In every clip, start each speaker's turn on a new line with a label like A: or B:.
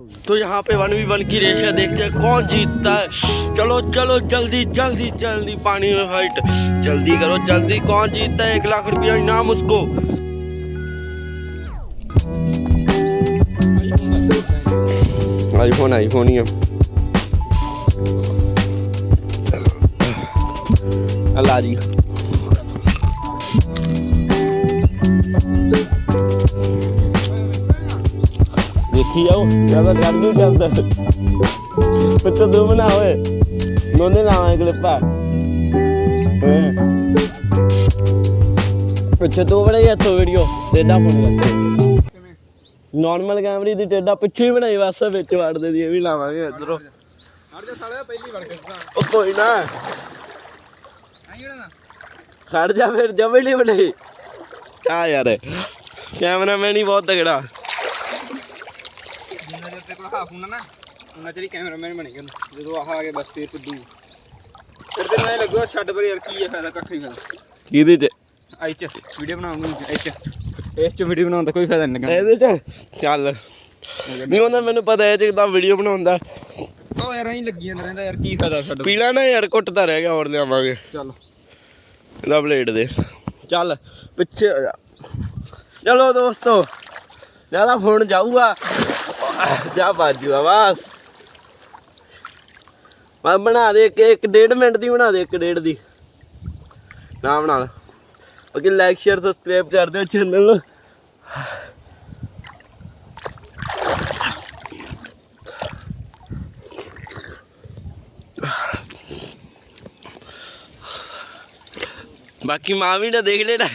A: तो यहाँ पे वन वी वन की रेस है, देखते हैं कौन जीतता है। चलो चलो, जल्दी जल्दी जल्दी पानी में फाइट जल्दी करो, जल्दी, कौन जीतता है? एक लाख रुपया इनाम उसको। आईफोन आईफोन ही है। अल्लाह जी। ਦੇਖੀ ਜਾਓ ਜ਼ਿਆਦਾ ਕਰ ਨਹੀਂ ਜਾਂਦਾ ਪਿੱਛੇ ਦੋ ਬਣਾ ਹੋਏ ਦੋਨੇ ਲਾਵਾਂ ਕਲਿੱਪਾ ਪਿੱਛੇ ਦੋ ਬਣੇ ਇੱਥੋਂ ਵੀਡੀਓ। ਟੇਡਾ ਪਾਉਣੀ ਨਾਰਮਲ ਕੈਮਰੇ ਦੀ ਟੇਡਾ ਪਿੱਛੇ ਹੀ ਬਣਾਈ, ਬਸ ਵਿੱਚ ਵੜਦੇ ਦੀ ਇਹ ਵੀ ਲਾਵਾਂਗੇ ਇਧਰੋਂ।
B: ਹਟ ਜਾ ਸਾਲਿਆ ਪਹਿਲੀ ਵਾਰ ਖਿੱਚਦਾ
A: ਉਹ ਕੋਈ ਨਾ।
B: ਆਈ ਨਾ
A: ਖੜ ਜਾ ਫਿਰ, ਜਮੇ ਨਹੀਂ ਬਣਾਈ। ਕਾ ਯਾਰ। ਕੈਮਰਾਮੈਨ ਹੀ ਬਹੁਤ ਤਗੜਾ
B: ਹਾਫ ਹੁੰਦਾ ਨਾ ਉਹਨਾਂ ਚਿਰ ਕੈਮਰਾਮੈਨ ਬਣੇਗਾ ਜਦੋਂ ਆਹ ਆ ਕੇ ਬਸ ਤੇ ਟੁੱਡੂ ਫਿਰ ਤੇ ਮੈਂ ਲੱਗੂਗਾ ਛੱਡ ਪਰ ਯਾਰ ਕੀ ਹੈ ਫਾਇਦਾ ਕੱਖ ਨਹੀਂ ਫਾਇਦਾ।
A: ਕਿਹਦੇ ਚ?
B: ਆਈ ਚ ਵੀਡੀਓ ਬਣਾਉਂਗਾ ਇਹ ਚ ਇਸ ਚ ਵੀਡੀਓ ਬਣਾਉਣ ਦਾ ਕੋਈ ਫਾਇਦਾ ਨਹੀਂ ਲੱਗਾ।
A: ਇਹਦੇ ਚ? ਚੱਲ। ਨਹੀਂ ਉਹਨਾਂ ਮੈਨੂੰ ਪਤਾ ਹੈ ਜਿੱਦਾਂ ਵੀਡੀਓ ਬਣਾਉਂਦਾ
B: ਉਹ ਯਾਰ ਐਂ ਲੱਗੀ ਜਾਂਦਾ ਰਹਿੰਦਾ ਯਾਰ ਕੀ ਫਾਇਦਾ ਛੱਡ
A: ਪੀਲਾ ਨਾ ਯਾਰ ਘੁੱਟਦਾ ਰਹਿ ਗਿਆ ਹੋਰ ਲਿਆਵਾਂਗੇ।
B: ਚੱਲ।
A: ਇਹਦਾ ਬਲੇਡ ਦੇ। ਚੱਲ ਪਿੱਛੇ ਹੋ ਜਾ। ਚਲੋ ਦੋਸਤੋ ਜ਼ਿਆਦਾ ਫੋਨ ਜਾਊਗਾ। ਜਾ ਬਾਜੂਗਾ ਬਸ ਮੈਂ ਬਣਾ ਦੇ ਇੱਕ ਇੱਕ ਡੇਢ ਮਿੰਟ ਦੀ ਬਣਾ ਦੇ, ਇੱਕ ਡੇਢ ਦੀ। ਨਾ ਬਣਾ ਲੈ। ਬਾਕੀ ਲਾਈਕ ਸ਼ੇਅਰ ਸਬਸਕ੍ਰਾਈਬ ਕਰ ਦਿਓ ਚੈਨਲ ਨੂੰ। ਬਾਕੀ ਮਾਂ ਵੀ ਨਾ ਦੇਖ ਲੈਣਾ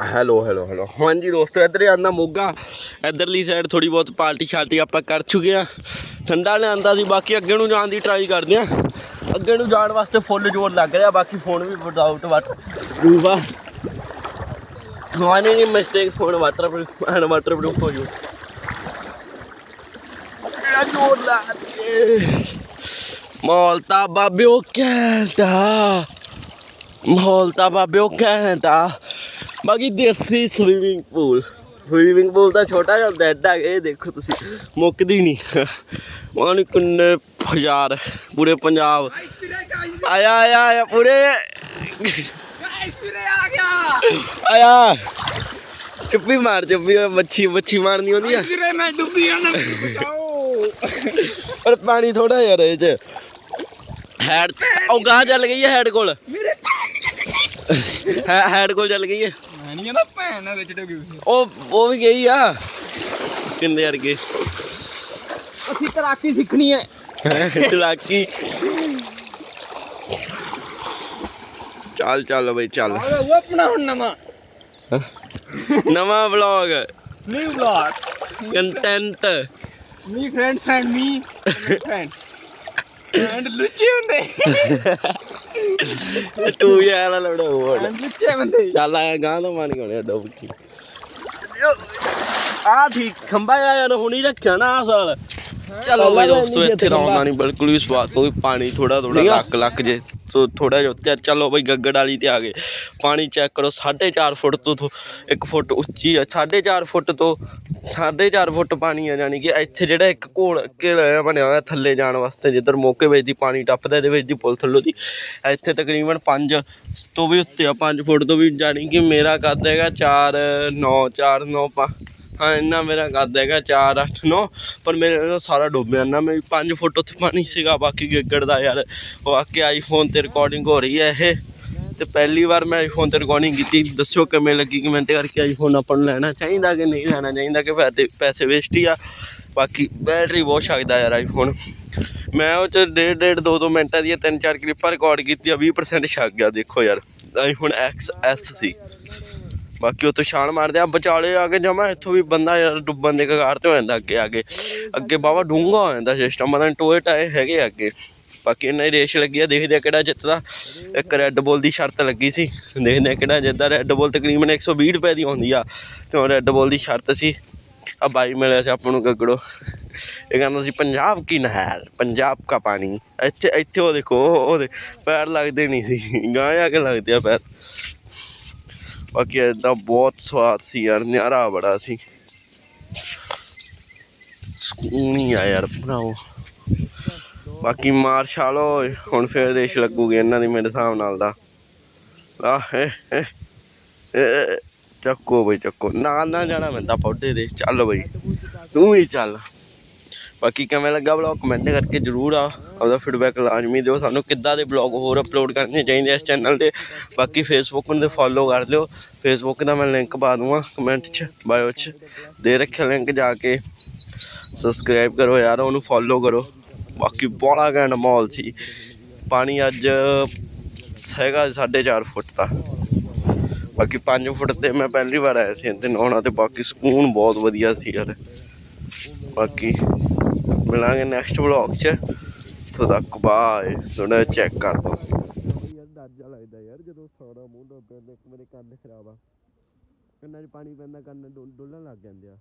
A: ਹੈਲੋ ਹੈਲੋ ਹੈਲੋ ਹਾਂਜੀ ਦੋਸਤੋ, ਇੱਧਰ ਆਂਦਾ ਮੋਗਾ। ਇੱਧਰਲੀ ਸਾਈਡ ਥੋੜੀ ਬਹੁਤ ਪਾਰਟੀ ਸ਼ਾਰਟੀ ਆਪਾਂ ਕਰ ਚੁੱਕੇ ਆ ਠੰਡਾ ਲਿਆਂਦਾ ਸੀ, ਬਾਕੀ ਅੱਗੇ ਨੂੰ ਜਾਣ ਦੀ ਟਰਾਈ ਕਰਦੇ ਆ ਅੱਗੇ ਨੂੰ ਜਾਣ ਵਾਸਤੇ ਫੁੱਲ ਜ਼ੋਰ ਲੱਗ ਰਿਹਾ, ਬਾਕੀ ਫੋਨ ਵੀ ਵਿਦਆਊਟ ਵਾਟਰ ਪ੍ਰੂਫ ਆ ਨਹੀਂ mistake phone water proof and water proof ਹੋ ਜੂ। ਕਿਹੜਾ ਜ਼ੋਰ ਲਾ ਕੇ। ਮਾਹੌਲ ਤਾਂ ਬਾਬਿਓ ਘੈਂਟਾ ਮਾਹੌਲ ਤਾਂ ਬਾਬਿਓ ਘੈਂਟਾ ਬਾਕੀ ਦੇਸੀ ਸਵੀਮਿੰਗ ਪੂਲ ਸਵੀਮਿੰਗ ਪੂਲ ਤਾਂ ਛੋਟਾ ਜਿਹਾ ਹੁੰਦਾ ਐਡਾ ਇਹ ਦੇਖੋ ਤੁਸੀਂ ਮੁੱਕਦੀ ਨਹੀਂ। ਮਾਨੀ ਕਿੰਨੇ ਹਜ਼ਾਰ ਪੂਰੇ ਪੰਜਾਬ। ਆਇਆ ਆਇਆ ਆਇਆ ਪੂਰੇ।
B: ਵੀਰੇ ਆ ਗਿਆ
A: ਆਇਆ। ਚੁੱਪੀ ਮਾਰ ਚੁੱਪੀ ਮੱਛੀ ਮੱਛੀ ਮਾਰਨੀ ਹੁੰਦੀ ਆ।
B: ਵੀਰੇ ਮੈਂ ਡੁੱਬੀ ਜਾਣਾ ਬਚਾਓ।
A: ਪਰ ਪਾਣੀ ਥੋੜਾ ਯਾਰ ਇਹ ਚ। ਹੈਡ ਉਹ ਗਾਂ ਚੱਲ ਗਈ ਹੈ ਹੈਡ ਕੋਲ।
B: ਮੇਰੇ
A: ਹੈ ਹੈਡ ਕੋਲ ਚੱਲ ਗਈ ਹੈ।
B: ਮੈਂ ਨਹੀਂ ਕਹਿੰਦਾ ਭੈਣ ਨਾਲ ਵਿੱਚ ਡੁੱਬੀ ਹੋਈ।
A: ਉਹ ਉਹ ਵੀ ਗਈ ਆ। ਕਿੰਨੇ ਅਰਗੇ
B: ਅਸੀਂ ਤਰਾਕੀ ਸਿੱਖਣੀ ਹੈ
A: ਚਲਾਕੀ ਚੱਲ ਚੱਲ ਬਈ ਚੱਲ।
B: ਉਹ ਆਪਣਾ ਹੁਣ ਨਵਾਂ।
A: ਨਵਾਂ vlog.
B: New blog
A: content
B: me friends and me friends and ਲੁੱਚੇ ਹੁੰਦੇ।
A: ਤੂੰ ਯਾਰ ਲੜਾ ਹੋਰ
B: ਐਂਡ ਲੁੱਚੇ ਬੰਦੇ
A: ਚੱਲ ਆਇਆ ਗਾਂ ਦਾ ਮਨ ਕੋਲੇ ਡੁੱਬ ਕੀ ਆ ਠੀਕ ਖੰਭਾ ਯਾਰ ਹੁਣੀ ਰੱਖਿਆ ਨਾ ਆ ਸਾਲ। ਚਲੋ ਬਈ ਦੋਸਤੋ ਇੱਥੇ ਤਾਂ ਆਉਂਦਾ ਨਹੀਂ ਬਿਲਕੁਲ ਵੀ ਸਵਾਦ ਕੋਈ ਪਾਣੀ ਥੋੜਾ ਥੋੜਾ ਲੱਕ ਲੱਕ ਜੇ ਸੋ ਥੋੜਾ ਜਿਹਾ। ਚਲੋ ਬਈ ਗੱਗੜ ਵਾਲੀ ਤੇ ਆ ਗਏ ਪਾਣੀ ਚੈੱਕ ਕਰੋ 4.5 ਫੁੱਟ ਤੋਂ 1 ਫੁੱਟ ਉੱਚੀ ਆ 4.5 ਫੁੱਟ ਤੋਂ 4.5 ਫੁੱਟ ਪਾਣੀ ਆ ਜਾਨੀ ਕਿ ਇੱਥੇ ਜਿਹੜਾ ਇੱਕ ਘੋਲ ਘੇਰਾ ਬਣਿਆ ਹੋਇਆ ਥੱਲੇ ਜਾਣ ਵਾਸਤੇ ਜਿੱਧਰ ਮੌਕੇ ਵਿੱਚ ਦੀ ਪਾਣੀ ਟੱਪਦਾ ਇਹਦੇ ਵਿੱਚ ਦੀ ਪੁਲ ਥੱਲੋਂ ਦੀ ਇੱਥੇ ਤਕਰੀਬਨ 5 ਤੋਂ ਵੀ ਉੱਤੇ ਆ 5 ਫੁੱਟ ਤੋਂ ਵੀ ਜਾਨੀ ਕਿ ਮੇਰਾ ਕੱਦ ਹੈਗਾ 4 9 4 9 ਹਾਂ ਇੰਨਾ ਮੇਰਾ ਗੱਦ ਹੈਗਾ 4 8 9 ਪਰ ਮੇਰੇ ਨਾਲ ਸਾਰਾ ਡੁੱਬਿਆ ਨਾ ਮੈਂ 5 ਫੁੱਟ ਉੱਥੇ ਪਾਣੀ ਸੀਗਾ, ਬਾਕੀ ਗਿੱਗੜ ਦਾ ਯਾਰ ਵਾਕਿਆ ਆਈਫੋਨ ਤੇ ਰਿਕਾਰਡਿੰਗ ਹੋ ਰਹੀ ਹੈ ਇਹ। ਤੇ ਪਹਿਲੀ ਵਾਰ ਮੈਂ ਆਈਫੋਨ ਤੇ ਰਿਕਾਰਡਿੰਗ ਕੀਤੀ, ਦੱਸਿਓ ਕਿਵੇਂ ਲੱਗੀ ਕਮੈਂਟ ਕਰਕੇ ਆਈਫੋਨ ਆਪਾਂ ਨੂੰ ਲੈਣਾ ਚਾਹੀਦਾ ਕਿ ਨਹੀਂ ਲੈਣਾ ਚਾਹੀਦਾ, ਕਿ ਪੈਸੇ ਪੈਸੇ ਵੇਸਟ ਹੀ ਆ। ਬਾਕੀ ਬੈਟਰੀ ਬਹੁਤ ਛਕਦਾ ਯਾਰ ਆਈਫੋਨ ਮੈਂ ਉਹ ਚ ਡੇਢ ਡੇਢ, ਦੋ ਦੋ ਮਿੰਟਾਂ ਦੀਆਂ ਤਿੰਨ ਚਾਰ ਕਲਿੱਪਾਂ ਰਿਕਾਰਡ ਕੀਤੀਆਂ 20% ਛਕ ਗਿਆ, ਦੇਖੋ ਯਾਰ। ਆਈਫੋਨ XS ਸੀ। ਬਾਕੀ ਉੱਥੋਂ ਛਾਣ ਮਾਰਦੇ ਆ, ਵਿਚਾਲੇ ਆ ਕੇ ਜਮਾ ਇੱਥੋਂ ਵੀ ਬੰਦਾ ਯਾਰ ਡੁੱਬਣ ਦੇ ਕਗਾਰ ਤੇ ਹੋ ਜਾਂਦਾ ਅੱਗੇ ਆ ਕੇ। ਅੱਗੇ ਬਾਵਾ ਡੂੰਘਾ ਹੋ ਜਾਂਦਾ ਸਿਸਟਮ ਮਤਲਬ ਟੋਏ ਟਾਏ ਹੈਗੇ ਆ ਅੱਗੇ। ਬਾਕੀ ਇਹਨਾਂ ਦੀ ਰੇਸ ਲੱਗੀ ਆ ਦੇਖਦੇ ਆ ਕਿਹੜਾ ਜਿੱਤਦਾ। ਇੱਕ ਰੈੱਡ ਬੋਲ ਦੀ ਸ਼ਰਤ ਲੱਗੀ ਸੀ। ਦੇਖਦੇ ਆ ਕਿਹੜਾ ਜਿੱਤਦਾ। ਰੈੱਡ ਬੋਲ ਤਕਰੀਬਨ 120 ਰੁਪਏ ਦੀ ਆਉਂਦੀ ਆ। ਤੇ ਉਹ ਰੈੱਡ ਬੋਲ ਦੀ ਸ਼ਰਤ ਸੀ। ਆ ਬਾਈ ਮਿਲਿਆ ਸੀ ਆਪਾਂ ਨੂੰ ਗੱਗੜੋ। ਇਹ ਕਹਿੰਦਾ ਸੀ, ਪੰਜਾਬ ਕੀ ਨਹਿਰ, ਪੰਜਾਬ ਕਾ ਪਾਣੀ। ਇੱਥੇ ਇੱਥੇ ਉਹ ਦੇਖੋ, ਉਹ ਉਹਦੇ ਪੈਰ ਲੱਗਦੇ ਨਹੀਂ ਸੀ। ਗਾਂ ਆ ਕੇ ਲੱਗਦੇ ਆ ਪੈਰ। ਬਾਕੀ ਏਦਾਂ ਬਹੁਤ ਸਵਾਦ ਸੀ ਯਾਰ ਨਿਆਰਾ ਬੜਾ ਸੀ। ਸਕੂਨ ਹੀ ਆ ਯਾਰ ਭਰਾਓ ਬਾਕੀ ਮਾਰ ਛਾਲੋ ਹੁਣ ਫੇਰ ਰੇਸ਼ ਲੱਗੂਗੀ ਇਹਨਾਂ ਦੀ ਮੇਰੇ ਹਿਸਾਬ ਨਾਲ ਦਾ ਆ ਚੱਕੋ ਬਈ, ਚੱਕੋ। ਨਾਲ ਨਾ ਜਾਣਾ ਮੈਂ ਤਾਂ ਪੌਡੇ ਦੇ, ਚੱਲ ਬਈ। ਤੂੰ ਹੀ ਚੱਲ। ਬਾਕੀ ਕਿਵੇਂ ਲੱਗਾ ਵਲੌਗ ਕਮੈਂਟ ਕਰਕੇ ਜਰੂਰ ਆ। ਆਪਦਾ ਫੀਡਬੈਕ ਲਾਜ਼ਮੀ ਦਿਓ। ਸਾਨੂੰ ਕਿੱਦਾਂ ਦੇ ਵਲੌਗ ਹੋਰ ਅਪਲੋਡ ਕਰਨੇ ਚਾਹੀਦੇ ਇਸ ਚੈਨਲ ਤੇ। ਬਾਕੀ ਫੇਸਬੁੱਕ ਨੂੰ ਫੋਲੋ ਕਰ ਲਿਓ। ਫੇਸਬੁੱਕ ਦਾ ਮੈਂ ਲਿੰਕ ਪਾ ਦੂੰਗਾ ਕਮੈਂਟ 'ਚ ਬਾਇਓ 'ਚ। ਦੇ ਰੱਖਿਆ ਲਿੰਕ ਜਾ ਕੇ। ਸਬਸਕ੍ਰਾਈਬ ਕਰੋ ਯਾਰ, ਉਹਨੂੰ ਫੋਲੋ ਕਰੋ। ਬਾਕੀ ਬੜਾ ਘੈਂਟ ਮਾਹੌਲ ਸੀ। ਪਾਣੀ ਅੱਜ ਹੈਗਾ 4.5 ਫੁੱਟ ਦਾ। ਬਾਕੀ 5 ਫੁੱਟ ਤੇ ਮੈਂ ਪਹਿਲੀ ਵਾਰ ਆਇਆ ਸੀ ਤੇ ਨਹਾਉਣਾ, ਤੇ ਬਾਕੀ ਸਕੂਨ ਬਹੁਤ ਵਧੀਆ ਸੀ ਯਾਰ। ਬਾਕੀ ਮਿਲਾਂਗੇ ਨੈਕਸਟ ਵਲੌਗ 'ਚ। ਤੋ ਤੱਕ ਬਾਏ ਥੋੜਾ ਚੈੱਕ ਕਰ ਦੋ ਯਾਰ ਡਰ ਜਾ ਲੱਗਦਾ ਯਾਰ ਜਦੋਂ ਸੌਣਾ ਮੂੰਹ ਡੋਬਿਆ ਇੱਕ ਮੇਰੇ ਕੰਨ ਖਰਾਬ ਆ। ਕੰਨਾਂ 'ਚ ਪਾਣੀ ਪੈਂਦਾ, ਕੰਨ ਡੁੱਲਣ ਲੱਗ ਜਾਂਦੇ ਆ।